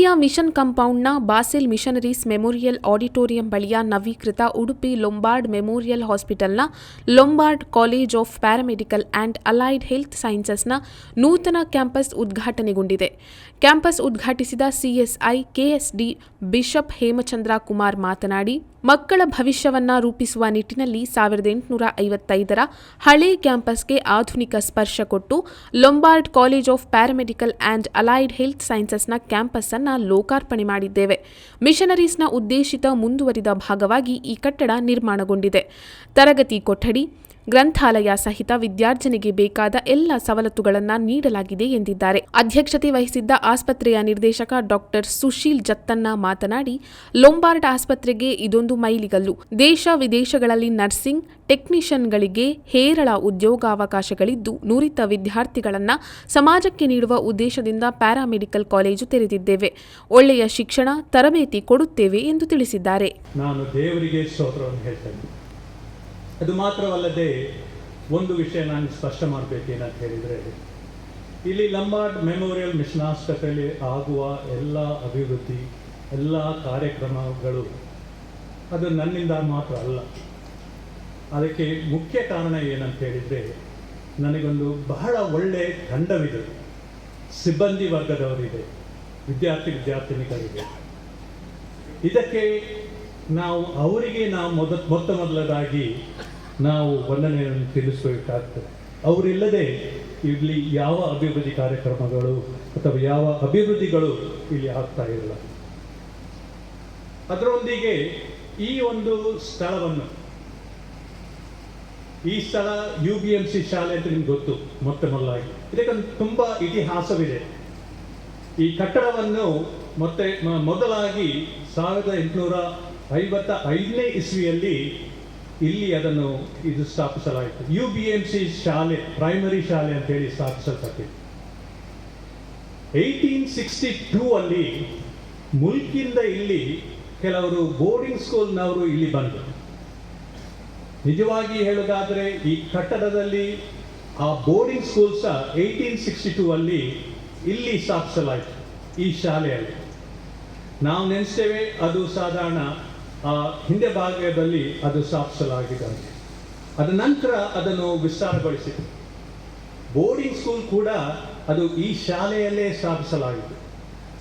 ಉಡುಪಿಯ ಮಿಷನ್ ಕಂಪೌಂಡ್ನ Basel missionaries memorial auditorium ಬಳಿಯ ನವೀಕೃತ Udupi Lombard memorial ಹಾಸ್ಪಿಟಲ್ನ Lombard college of paramedical and allied health ಸೈನ್ಸಸ್ನ ನೂತನ ಕ್ಯಾಂಪಸ್ ಉದ್ಘಾಟನೆಗೊಂಡಿದೆ. ಕ್ಯಾಂಪಸ್ ಉದ್ಘಾಟಿಸಿದ CSI KSD bishop Hemachandra Kumar ಮಾತನಾಡಿ ಮಕ್ಕಳ ಭವಿಷ್ಯವನ್ನ ರೂಪಿಸುವ ನಿಟ್ಟಿನಲ್ಲಿ ಸಾವಿರದ ಎಂಟುನೂರ ಐವತ್ತೈದರ ಹಳೆ ಕ್ಯಾಂಪಸ್ಗೆ ಆಧುನಿಕ ಸ್ಪರ್ಶ ಕೊಟ್ಟು Lombard college of paramedical and allied health ಸೈನ್ಸಸ್ನ campus ಅನ್ನ ಲೋಕಾರ್ಪಣೆ ಮಾಡಿದ್ದೇವೆ. ಮಿಷನರೀಸ್ನ ಉದ್ದೇಶಿತ ಮುಂದುವರಿದ ಭಾಗವಾಗಿ ಈ ಕಟ್ಟಡ ನಿರ್ಮಾಣಗೊಂಡಿದೆ. ತರಗತಿ ಕೊಠಡಿ ಗ್ರಂಥಾಲಯ ಸಹಿತ ವಿದ್ಯಾರ್ಜನೆಗೆ ಬೇಕಾದ ಎಲ್ಲ ಸವಲತ್ತುಗಳನ್ನು ನೀಡಲಾಗಿದೆ ಎಂದಿದ್ದಾರೆ. ಅಧ್ಯಕ್ಷತೆ ವಹಿಸಿದ್ದ ಆಸ್ಪತ್ರೆಯ ನಿರ್ದೇಶಕ ಡಾಕ್ಟರ್ ಸುಶೀಲ್ ಜತ್ತನ್ನ ಮಾತನಾಡಿ, ಲೊಂಬಾರ್ಡ್ ಆಸ್ಪತ್ರೆಗೆ ಇದೊಂದು ಮೈಲಿಗಲ್ಲು. ದೇಶ ವಿದೇಶಗಳಲ್ಲಿ ನರ್ಸಿಂಗ್, ಟೆಕ್ನಿಷಿಯನ್ಗಳಿಗೆ ಹೇರಳ ಉದ್ಯೋಗಾವಕಾಶಗಳಿದ್ದು, ನುರಿತ ವಿದ್ಯಾರ್ಥಿಗಳನ್ನು ಸಮಾಜಕ್ಕೆ ನೀಡುವ ಉದ್ದೇಶದಿಂದ ಪ್ಯಾರಾಮೆಡಿಕಲ್ ಕಾಲೇಜು ತೆರೆದಿದ್ದೇವೆ. ಒಳ್ಳೆಯ ಶಿಕ್ಷಣ, ತರಬೇತಿ ಕೊಡುತ್ತೇವೆ ಎಂದು ತಿಳಿಸಿದ್ದಾರೆ. ನಾನು ದೇವರಿಗೆ ಸ್ತೋತ್ರವನ್ನು ಹೇಳ್ತೇನೆ. ಅದು ಮಾತ್ರವಲ್ಲದೆ ಒಂದು ವಿಷಯ ನಾನು ಸ್ಪಷ್ಟ ಮಾಡಬೇಕೇನಂತ ಹೇಳಿದರೆ, ಇಲ್ಲಿ ಲಂಬಾರ್ಡ್ ಮೆಮೋರಿಯಲ್ ಮಿಷನ್ ಆಸ್ಪತ್ರೆಯಲ್ಲಿ ಆಗುವ ಎಲ್ಲ ಅಭಿವೃದ್ಧಿ, ಎಲ್ಲ ಕಾರ್ಯಕ್ರಮಗಳು, ಅದು ನನ್ನಿಂದ ಮಾತ್ರ ಅಲ್ಲ. ಅದಕ್ಕೆ ಮುಖ್ಯ ಕಾರಣ ಏನಂತ ಹೇಳಿದರೆ, ನನಗೊಂದು ಬಹಳ ಒಳ್ಳೆಯ ತಂಡವಿದೆ. ಸಿಬ್ಬಂದಿ ವರ್ಗದವರಿದೆ, ವಿದ್ಯಾರ್ಥಿ ವಿದ್ಯಾರ್ಥಿನಿಗಳಿದೆ ಇದಕ್ಕೆ ನಾವು, ಅವರಿಗೆ ನಾವು ಮೊದ, ಮೊತ್ತ ಮೊದಲದಾಗಿ ನಾವು ವಂದನೆಯನ್ನು ತಿಳಿಸಬೇಕಾಗ್ತದೆ. ಅವರಿಲ್ಲದೆ ಇಲ್ಲಿ ಯಾವ ಅಭಿವೃದ್ಧಿ ಕಾರ್ಯಕ್ರಮಗಳು ಅಥವಾ ಯಾವ ಅಭಿವೃದ್ಧಿಗಳು ಇಲ್ಲಿ ಆಗ್ತಾ ಇಲ್ಲ. ಅದರೊಂದಿಗೆ ಈ ಒಂದು ಸ್ಥಳವನ್ನು, ಈ ಸ್ಥಳ ಯು ಬಿ ಎಂ ಸಿ ಶಾಲೆ ಅಂತ ನಿಮ್ಗೆ ಗೊತ್ತು ಮೊತ್ತ ಮೊದಲಾಗಿ. ಇದಕ್ಕೊಂದು ತುಂಬ ಇತಿಹಾಸವಿದೆ. ಈ ಕಟ್ಟಡವನ್ನು ಮತ್ತೆ ಮೊದಲಾಗಿ ಸಾವಿರದ ಎಂಟುನೂರ ಐವತ್ತ ಐದನೇ ಇಸ್ವಿಯಲ್ಲಿ ಇಲ್ಲಿ ಅದನ್ನು ಇದು ಸ್ಥಾಪಿಸಲಾಯಿತು. ಯು ಬಿ ಎಂ ಸಿ ಶಾಲೆ ಪ್ರೈಮರಿ ಶಾಲೆ ಅಂತ ಹೇಳಿ ಸ್ಥಾಪಿಸಲ್ಪಟ್ಟಿದೆ. ಏಯ್ಟೀನ್ ಸಿಕ್ಸ್ಟಿ ಟೂ ಅಲ್ಲಿ ಮುಲ್ಕಿಂದ ಇಲ್ಲಿ ಕೆಲವರು ಬೋರ್ಡಿಂಗ್ ಸ್ಕೂಲ್ನವರು ಇಲ್ಲಿ ಬಂದರು. ನಿಜವಾಗಿ ಹೇಳೋದಾದರೆ ಈ ಕಟ್ಟಡದಲ್ಲಿ ಆ ಬೋರ್ಡಿಂಗ್ ಸ್ಕೂಲ್ ಸಹ ಏಯ್ಟೀನ್ ಸಿಕ್ಸ್ಟಿ ಟೂ ಅಲ್ಲಿ ಇಲ್ಲಿ ಸ್ಥಾಪಿಸಲಾಯಿತು, ಈ ಶಾಲೆಯಲ್ಲಿ. ನಾವು ನೆನೆಸ್ತೇವೆ, ಅದು ಸಾಧಾರಣ ಹಿಂದೆ ಭಾಗದಲ್ಲಿ ಅದು ಸ್ಥಾಪಿಸಲಾಗಿದೆ. ಅದ ನಂತರ ಅದನ್ನು ವಿಸ್ತಾರಗೊಳಿಸಿತು. ಬೋರ್ಡಿಂಗ್ ಸ್ಕೂಲ್ ಕೂಡ ಅದು ಈ ಶಾಲೆಯಲ್ಲೇ ಸ್ಥಾಪಿಸಲಾಗಿದೆ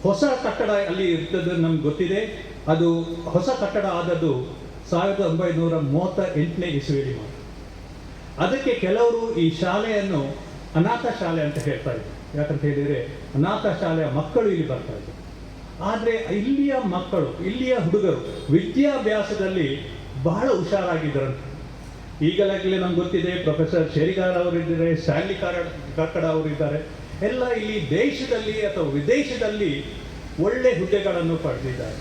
ಹೊಸ ಕಟ್ಟಡ ಅಲ್ಲಿ ಇರ್ತದೆ ನಮ್ಗೆ ಗೊತ್ತಿದೆ. ಅದು ಹೊಸ ಕಟ್ಟಡ ಆದದ್ದು ಸಾವಿರದ ಒಂಬೈನೂರ ಮೂವತ್ತ ಎಂಟನೇ ಇಸುವಿಲಿ ಮಾತ್ರ. ಅದಕ್ಕೆ ಕೆಲವರು ಈ ಶಾಲೆಯನ್ನು ಅನಾಥ ಶಾಲೆ ಅಂತ ಹೇಳ್ತಾ ಇದ್ದಾರೆ ಯಾಕಂತ ಹೇಳಿದರೆ ಅನಾಥ ಶಾಲೆಯ ಮಕ್ಕಳು ಇಲ್ಲಿ ಬರ್ತಾ ಇದ್ರು. ಆದರೆ ಇಲ್ಲಿಯ ಮಕ್ಕಳು, ಇಲ್ಲಿಯ ಹುಡುಗರು ವಿದ್ಯಾಭ್ಯಾಸದಲ್ಲಿ ಬಹಳ ಹುಷಾರಾಗಿದ್ದರಂತೆ. ಈಗಲಾಗಲೇ ನಮ್ಗೆ ಗೊತ್ತಿದೆ, ಪ್ರೊಫೆಸರ್ ಶೇರಿಗಾರ್ ಅವರಿದ್ದಾರೆ, ಸ್ಟ್ಯಾನ್ಲಿ ಕಾರ ಕಕ್ಕಡ ಅವರಿದ್ದಾರೆ. ಎಲ್ಲ ಇಲ್ಲಿ ದೇಶದಲ್ಲಿ ಅಥವಾ ವಿದೇಶದಲ್ಲಿ ಒಳ್ಳೆ ಹುದ್ದೆಗಳನ್ನು ಪಡೆದಿದ್ದಾರೆ.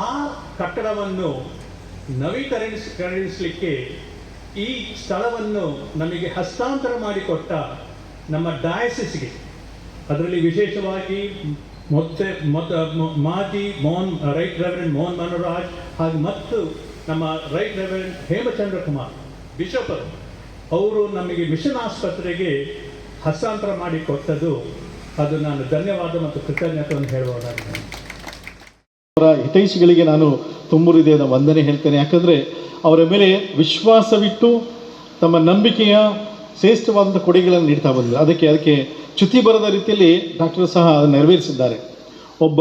ಆ ಕಟ್ಟಡವನ್ನು ನವೀಕರಿಸಲಿಕ್ಕೆ ಈ ಸ್ಥಳವನ್ನು ನಮಗೆ ಹಸ್ತಾಂತರ ಮಾಡಿಕೊಟ್ಟ ನಮ್ಮ ಡಯಾಸಿಸ್ಗೆ, ಅದರಲ್ಲಿ ವಿಶೇಷವಾಗಿ ಮೊತ್ತೆ ಮಾಜಿ ಮೋಹನ್ ರೈಟ್ ರೆವರೆಂಟ್ ಮೋಹನ್ ಮನೋರಾಜ್ ಹಾಗೂ ಮತ್ತು ನಮ್ಮ ರೈಟ್ ರೆವರೆಂಟ್ ಹೇಮಚಂದ್ರ ಕುಮಾರ್ ಬಿಷಪರು ಅವರು. ನಮಗೆ ಮಿಷನ್ ಆಸ್ಪತ್ರೆಗೆ ಹಸ್ತಾಂತರ ಮಾಡಿಕೊಟ್ಟದ್ದು ಅದು ನಾನು ಧನ್ಯವಾದ ಮತ್ತು ಕೃತಜ್ಞತೆಯನ್ನು ಹೇಳುವುದಾಗಿದೆ ಅವರ ಹಿತೈಷಿಗಳಿಗೆ ನಾನು ತುಂಬು ಹೃದಯದ ವಂದನೆ ಹೇಳ್ತೇನೆ. ಯಾಕಂದರೆ ಅವರ ಮೇಲೆ ವಿಶ್ವಾಸವಿಟ್ಟು ತಮ್ಮ ನಂಬಿಕೆಯ ಶ್ರೇಷ್ಠವಾದಂಥ ಕೊಡುಗೆಗಳನ್ನು ನೀಡ್ತಾ ಬಂದಿದ್ದಾರೆ ಅದಕ್ಕೆ ಅದಕ್ಕೆ ಚ್ಯುತಿ ಬರದ ರೀತಿಯಲ್ಲಿ ಡಾಕ್ಟರ್ ಸಹ ನೆರವೇರಿಸಿದ್ದಾರೆ. ಒಬ್ಬ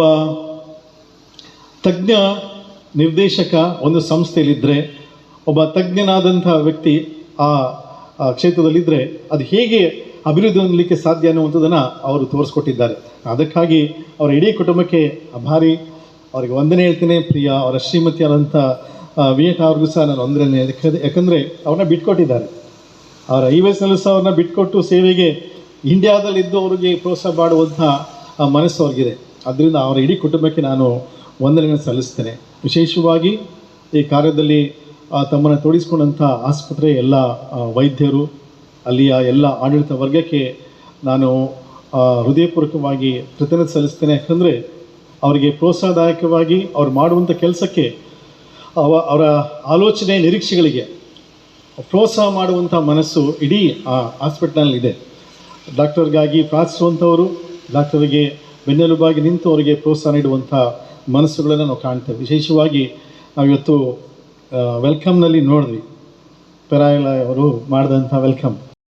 ತಜ್ಞ ನಿರ್ದೇಶಕ ಒಂದು ಸಂಸ್ಥೆಯಲ್ಲಿದ್ದರೆ, ಒಬ್ಬ ತಜ್ಞನಾದಂಥ ವ್ಯಕ್ತಿ ಆ ಕ್ಷೇತ್ರದಲ್ಲಿದ್ದರೆ ಅದು ಹೇಗೆ ಅಭಿವೃದ್ಧಿ ಹೊಂದಲಿಕ್ಕೆ ಸಾಧ್ಯ ಅನ್ನುವಂಥದ್ದನ್ನು ಅವರು ತೋರಿಸ್ಕೊಟ್ಟಿದ್ದಾರೆ. ಅದಕ್ಕಾಗಿ ಅವರ ಇಡೀ ಕುಟುಂಬಕ್ಕೆ ಅಭಾರಿ ಅವರಿಗೆ ವಂದನೆ ಹೇಳ್ತೇನೆ. ಪ್ರಿಯ ಅವರ ಶ್ರೀಮತಿಯಾದಂಥ ವಿಯೇಟ್ ಅವ್ರಿಗೂ ಸಹ ನಾನು ವಂದನೆ ಯಾಕಂದರೆ ಅವ್ರನ್ನ ಬಿಟ್ಕೊಟ್ಟಿದ್ದಾರೆ. ಅವರ ವಯಸ್ಸಿನಲ್ಲೂ ಸಹ ಅವ್ರನ್ನ ಬಿಟ್ಕೊಟ್ಟು ಸೇವೆಗೆ ಇಂಡಿಯಾದಲ್ಲಿದ್ದು ಅವರಿಗೆ ಪ್ರೋತ್ಸಾಹ ಮಾಡುವಂಥ ಆ ಮನಸ್ಸು ಅವ್ರಿಗಿದೆ. ಅದರಿಂದ ಅವರ ಇಡೀ ಕುಟುಂಬಕ್ಕೆ ನಾನು ವಂದನೆಯನ್ನು ಸಲ್ಲಿಸ್ತೇನೆ. ವಿಶೇಷವಾಗಿ ಈ ಕಾರ್ಯದಲ್ಲಿ ತಮ್ಮನ್ನು ತೋಡಿಸ್ಕೊಂಡಂಥ ಆಸ್ಪತ್ರೆ ಎಲ್ಲ ವೈದ್ಯರು, ಅಲ್ಲಿಯ ಎಲ್ಲ ಆಡಳಿತ ವರ್ಗಕ್ಕೆ ನಾನು ಹೃದಯಪೂರ್ವಕವಾಗಿ ಕೃತಜ್ಞತೆ ಸಲ್ಲಿಸ್ತೇನೆ. ಯಾಕಂದರೆ ಅವರಿಗೆ ಪ್ರೋತ್ಸಾಹದಾಯಕವಾಗಿ ಅವ್ರು ಮಾಡುವಂಥ ಕೆಲಸಕ್ಕೆ ಅವ, ಅವರ ಆಲೋಚನೆ ನಿರೀಕ್ಷೆಗಳಿಗೆ ಪ್ರೋತ್ಸಾಹ ಮಾಡುವಂಥ ಮನಸ್ಸು ಇಡೀ ಆ ಹಾಸ್ಪಿಟ್ಲಲ್ಲಿದೆ ಡಾಕ್ಟರ್ಗಾಗಿ ಪ್ರಾರ್ಥಿಸುವಂಥವರು, ಡಾಕ್ಟರ್ಗೆ ಬೆನ್ನೆಲುಬಾಗಿ ನಿಂತು ಅವರಿಗೆ ಪ್ರೋತ್ಸಾಹ ನೀಡುವಂಥ ಮನಸ್ಸುಗಳನ್ನು ನಾವು ಕಾಣ್ತೇವೆ. ವಿಶೇಷವಾಗಿ ನಾವಿವತ್ತು ವೆಲ್ಕಮ್ನಲ್ಲಿ ನೋಡಿದ್ವಿ. ಪೆರಾಯಲ ಅವರು ಮಾಡಿದಂಥ ವೆಲ್ಕಮ್.